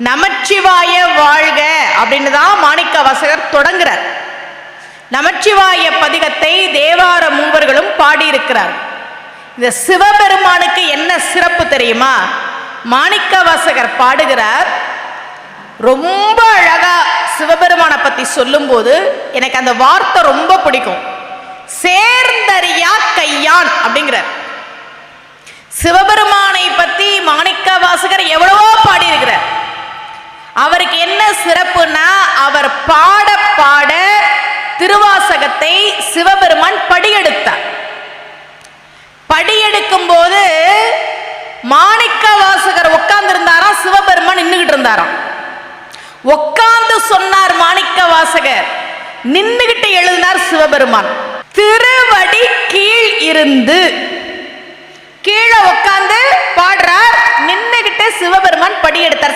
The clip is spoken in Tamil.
நமச்சிவாய வாழ்க அப்படின்னு தான் மாணிக்க வாசகர் தொடங்குறார். நமச்சிவாய பதிகத்தை தேவார மூவர்களும் பாடியிருக்கிறார். இந்த சிவபெருமானுக்கு என்ன சிறப்பு தெரியுமா? மாணிக்க வாசகர் பாடுகிறார். ரொம்ப அழகா சிவபெருமானை பத்தி சொல்லும்போது எனக்கு அந்த வார்த்தை ரொம்ப பிடிக்கும். சேர்ந்தறியா கையான் அப்படிங்கிறார். சிவபெருமான் பத்தி மாணிக்க வாசகர் எவ்வளவோ பாடியிருக்கிறார் அவருக்கு என்ன சிறப்புனா அவர் பாட பாட திருவாசகத்தை சிவபெருமான் படியெடுத்தார். படியெடுக்கும் போது மாணிக்க வாசகர் உட்கார்ந்து இருந்தாராம் சிவபெருமான் நின்றுகிட்டு இருந்தாராம். உட்கார்ந்து சொன்னார் மாணிக்க வாசகர். நின்றுகிட்டு எழுதினார் சிவபெருமான். திருவடி கீழ் இருந்து கீழே உட்கார்ந்து பாடுறார். நின்றுகிட்டு சிவபெருமான் படியெடுத்தார்.